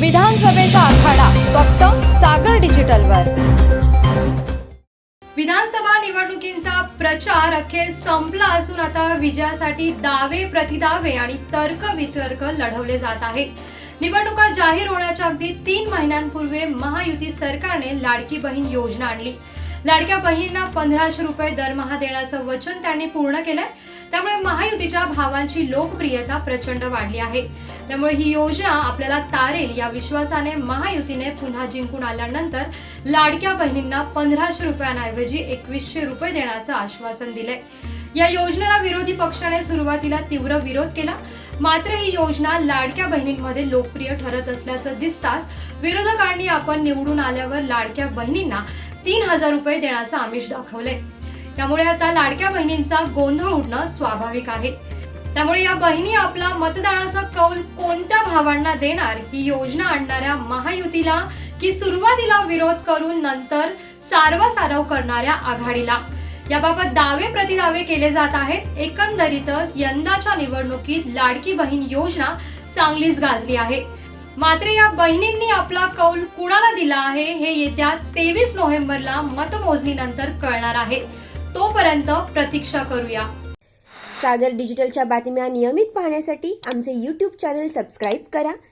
विधानसभेचा आखाडा फक्त सागर डिजिटलवर. विधानसभा निवडणुकींचा प्रचार अखेर संपला असून आता विजयासाठी दावे प्रतिदावे आणि तर्क वितर्क लढवले जात आहे निवडणुका जाहीर होण्याच्या अगदी तीन महिन्यांपूर्वी महायुती सरकारने लाडकी बहीण योजना आणली. लाडक्या बहिणींना पंधराशे रुपये दरमहा देण्याचं वचन त्यांनी पूर्ण केलंय. त्यामुळे महायुतीच्या भावांची लोकप्रियता प्रचंड वाढली आहे. त्यामुळे ही योजना आपल्याला तारेल या विश्वासाने महायुतीने पुन्हा जिंकून आल्यानंतर लाडक्या बहिणींना पंधराशे रुपयांऐवजी एकवीसशे रुपये देण्याचं आश्वासन दिले या योजनेला विरोधी पक्षाने सुरुवातीला तीव्र विरोध केला. मात्र ही योजना लाडक्या बहिणींमध्ये लोकप्रिय ठरत असल्याचं दिसताच विरोधकांनी आपण निवडून आल्यावर लाडक्या बहिणींना तीन हजार रुपये देण्याचं आमिष दाखवले त्यामुळे आता लाडक्या बहिणींचा गोंधळ उडणं स्वाभाविक आहे. त्यामुळे या बहिणी आपला मतदानाचा कौल कोणत्या भावांना देणार? ही योजना आणणाऱ्या महायुतीला की सुरुवातीला विरोध करून नंतर सारवासारव करणाऱ्या आघाडीला? याबाबत दावे प्रतिदावे केले जात आहेत. एकंदरीतच यंदाच्या निवडणुकीत लाडकी बहीण योजना चांगलीच गाजली आहे. मात्र या बहिणींनी आपला कौल कुणाला दिला आहे हे येत्या तेवीस नोव्हेंबरला मतमोजणीनंतर कळणार आहे. तोपर्यंत प्रतीक्षा करूया. सागर डिजिटलच्या बातम्या नियमित पाहण्यासाठी आमचे यूट्यूब चॅनल सबस्क्राईब करा.